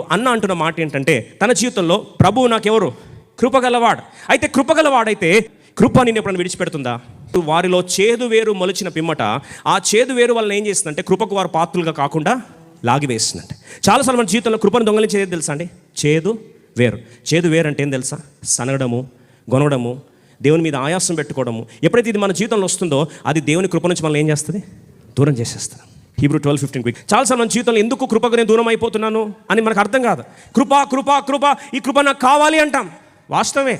అన్న అంటున్న మాట ఏంటంటే తన జీవితంలో ప్రభువు నాకెవరు? కృపగలవాడు అయితే కృపగలవాడైతే కృప నేను ఎప్పుడైనా విడిచిపెడుతుందా? వారిలో చేదు వేరు మొలిచిన పిమ్మట ఆ చేదు వేరు వల్ల ఏం చేస్తుందంటే కృపకు వారు పాత్రులుగా కాకుండా లాగివేస్తుందంటే చాలాసార్లు మన జీవితంలో కృపను దొంగలించేది తెలుసా అండి? చేదు వేరు. చేదు వేరు అంటే ఏం తెలుసా? సనగడము గొనగడము దేవుని మీద ఆయాసం పెట్టుకోవడము. ఎప్పుడైతే ఇది మన జీవితంలో వస్తుందో అది దేవుని కృప నుంచి మనల్ని ఏం చేస్తుంది? దూరం చేసేస్తుంది. హీబ్రూ ట్వెల్వ్ ఫిఫ్టీన్ క్విక్ చాలాసార్లు మన జీవితంలో ఎందుకు కృపకు నేను దూరం అయిపోతున్నాను అని మనకు అర్థం కాదు. కృప కృప కృప ఈ కృప నాకు కావాలి అంటాం. వాస్తవమే.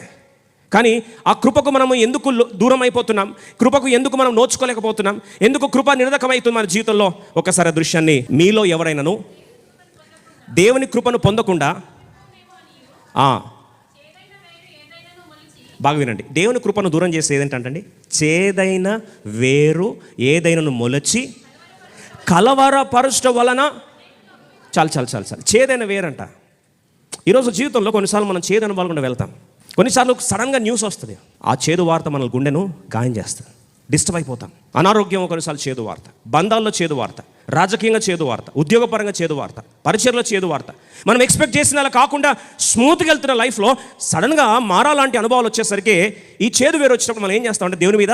కానీ ఆ కృపకు మనము ఎందుకు దూరం అయిపోతున్నాం? కృపకు ఎందుకు మనం నోచుకోలేకపోతున్నాం? ఎందుకు కృప నిరదకమవుతుంది మన జీవితంలో? ఒకసారి ఆ దృశ్యాన్ని మీలో ఎవరైనాను? దేవుని కృపను పొందకుండా బాగా వినండి. దేవుని కృపను దూరం చేసేది ఏంటంటండి? చేదైన వేరు ఏదైనాను మొలచి కలవరపరచడం వలన చాలు చాలు చాలు చాలు. చేదైన వేరంట. ఈరోజు జీవితంలో కొన్నిసార్లు మనం చేదైన వాళ్ళకుండా వెళ్తాం. కొన్నిసార్లు సడన్గా న్యూస్ వస్తుంది. ఆ చేదు వార్త మన గుండెను గాయం చేస్తుంది. డిస్టర్బ్ అయిపోతాం. అనారోగ్యం కొన్నిసార్లు చేదు వార్త. బంధాల్లో చేదు వార్త. రాజకీయంగా చేదు వార్త. ఉద్యోగపరంగా చేదు వార్త. పరిచయలో చేదు వార్త. మనం ఎక్స్పెక్ట్ చేసిన అలా కాకుండా స్మూత్గా వెళ్తున్న లైఫ్లో సడన్గా మారాలాంటి అనుభవాలు వచ్చేసరికి ఈ చేదు వేరు వచ్చినప్పుడు మనం ఏం చేస్తామంటే దేవుని మీద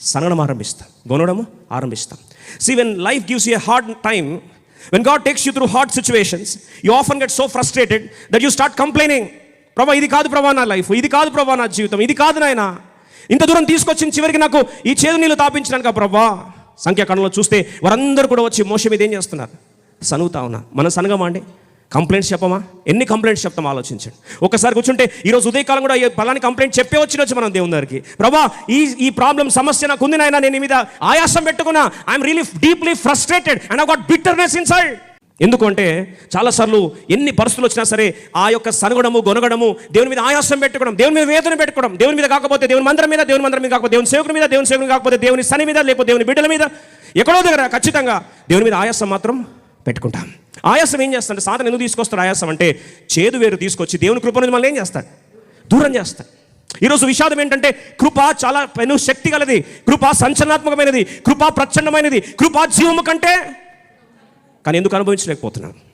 సనగడం ఆరంభిస్తాం. గొనడము ఆరంభిస్తాం. See when life gives a hard time when God takes you through hard situations you often get so frustrated that you start complaining ప్రభా ఇది కాదు ప్రభా నా లైఫ్ ఇది కాదు ప్రభా నా జీవితం ఇది కాదు నాయన. ఇంత దూరం తీసుకొచ్చిన చివరికి నాకు ఈ చేదు నీళ్ళు తాపించడానికి ప్రభా. సంఖ్యాకరణలో చూస్తే వారందరూ కూడా వచ్చి మోసం మీద ఏం చేస్తున్నారు? సనుగుతా ఉన్నా మనం సనగమా అండి? కంప్లైంట్స్ చెప్పమా? ఎన్ని కంప్లైంట్స్ చెప్తాం? ఆలోచించండి. ఒకసారి కూర్చుంటే ఈరోజు ఉదయకాలం కూడా పలాని కంప్లైంట్ చెప్పే వచ్చినొచ్చు మనం దేవుని దగ్గరికి. ప్రభా ఈ ఈ ప్రాబ్లం సమస్య నాకు ఉంది నాయన నేను మీద ఆయాసం పెట్టుకున్నా. I'm really deeply frustrated and I got bitterness inside ఎందుకంటే చాలాసార్లు ఎన్ని పరిస్థితులు వచ్చినా సరే ఆ యొక్క సనగడము గొనగడము దేవుని మీద ఆయాసం పెట్టుకోవడం దేవుని మీద వేదన పెట్టుకోవడం దేవుని మీద కాకపోతే దేవుని మందిరం మీద దేవుని మందిరం మీద కాకపోతే దేవుని సేవకుని మీద దేవుని సేవకుని కాకపోతే దేవుని సని మీద లేకపోతే దేవుని బిడ్డల మీద ఎక్కడో దగ్గర ఖచ్చితంగా దేవుని మీద ఆయాసం మాత్రం పెట్టుకుంటాం. ఆయాసం ఏం చేస్తాడు? సాధన ఎందుకు తీసుకొస్తాడు ఆయాసం అంటే చేదు వేరు తీసుకొచ్చి దేవుని కృప నుంచి మళ్ళీ ఏం చేస్తాడు? దూరం చేస్తాడు. ఈరోజు విషాదం ఏంటంటే కృప చాలా పెను శక్తి గలది. కృప సంచలనాత్మకమైనది. కృప ప్రచండమైనది కృప జీవము కంటే కానీ ఎందుకు అనుభవించలేకపోతున్నాను?